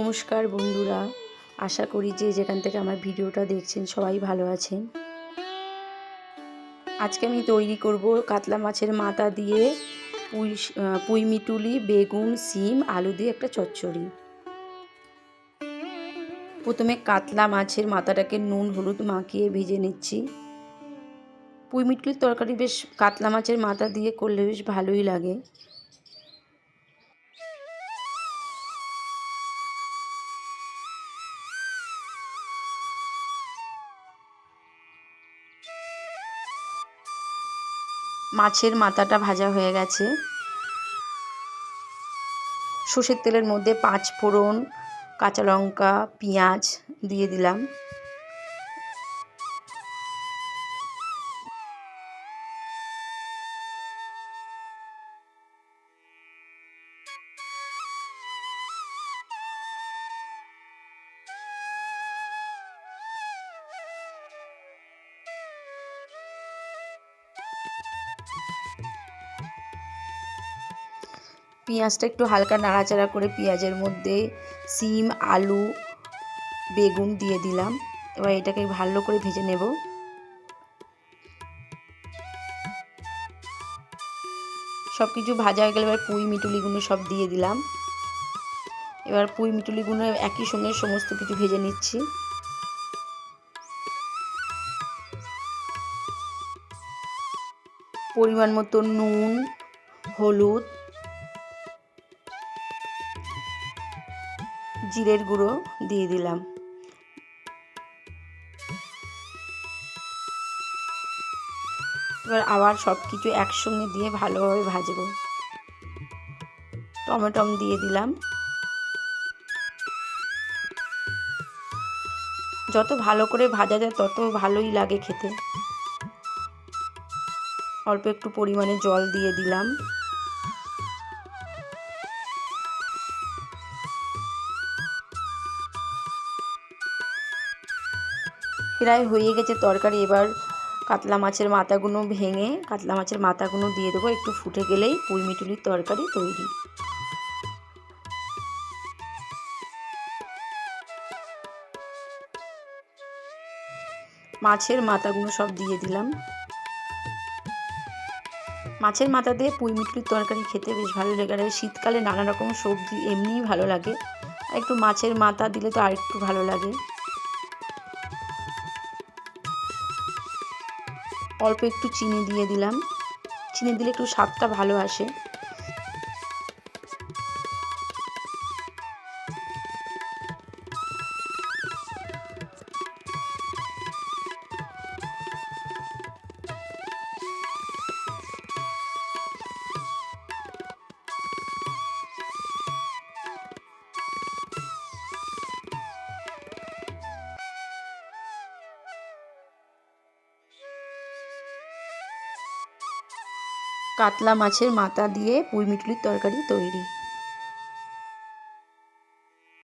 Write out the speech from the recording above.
নমস্কার বন্ধুরা, আশা করি যে যেখান থেকে আমার ভিডিওটা দেখছেন সবাই ভালো আছেন। আজকে আমি তৈরি করব কাতলা মাছের মাথা দিয়ে পুঁই পুঁই মিটুলি, বেগুন, সিম, আলু দিয়ে একটা চচ্চড়ি। প্রথমে কাতলা মাছের মাথাটাকে নুন, হলুদ মাখিয়ে ভেজে নিচ্ছি। পুঁই মিটুলির তরকারি বেশ কাতলা মাছের মাথা দিয়ে করলে বেশ ভালোই লাগে। মাছের মাথাটা ভাজা হয়ে গেছে। সর্ষের তেলের মধ্যে পাঁচ ফোড়ন, কাঁচা লঙ্কা, পেঁয়াজ দিয়ে দিলাম। পেঁয়াজটা একটু হালকা নাড়াচাড়া করে পেঁয়াজের মধ্যে সিম, আলু, বেগুন দিয়ে দিলাম। এবার এটাকে ভালো করে ভেজে নেব। সব কিছু ভাজা হয়ে গেলে এবার পুঁই মিটুলিগুলো সব দিয়ে দিলাম। এবার পুঁই মিটুলিগুলো একই সঙ্গে সমস্ত কিছু ভেজে নিচ্ছি। পরিমাণ মতো নুন, হলুদ জিরের গুঁড়ো দিয়ে দিলাম। এবার আবার সব কিছু একসঙ্গে দিয়ে ভালোভাবে ভাজবো। টমেটম দিয়ে দিলাম। যত ভালো করে ভাজা যায়, তত ভালোই লাগে খেতে। অল্প একটু পরিমাণে জল দিয়ে দিলাম। প্রায় হয়ে গেছে তরকারি। এবার কাতলা মাছের মাথাগুলো ভেঙে কাতলা মাছের মাথাগুলো দিয়ে দেবো। একটু ফুটে গেলেই পুঁই মিটুলির তরকারি তৈরি। মাছের মাথাগুলো সব দিয়ে দিলাম। মাছের মাথা দিয়ে পুঁই মিটুলির তরকারি খেতে বেশ ভালো লাগে। আর শীতকালে নানা রকম সবজি এমনিই ভালো লাগে। আর একটু মাছের মাথা দিলে তো আরেকটু ভালো লাগে। অল্প একটু চিনি দিয়ে দিলাম। চিনি দিলে একটু স্বাদটা ভালো আসে। কাতলা মাছের মাথা দিয়ে পুঁই মিটুলির তরকারি তৈরি।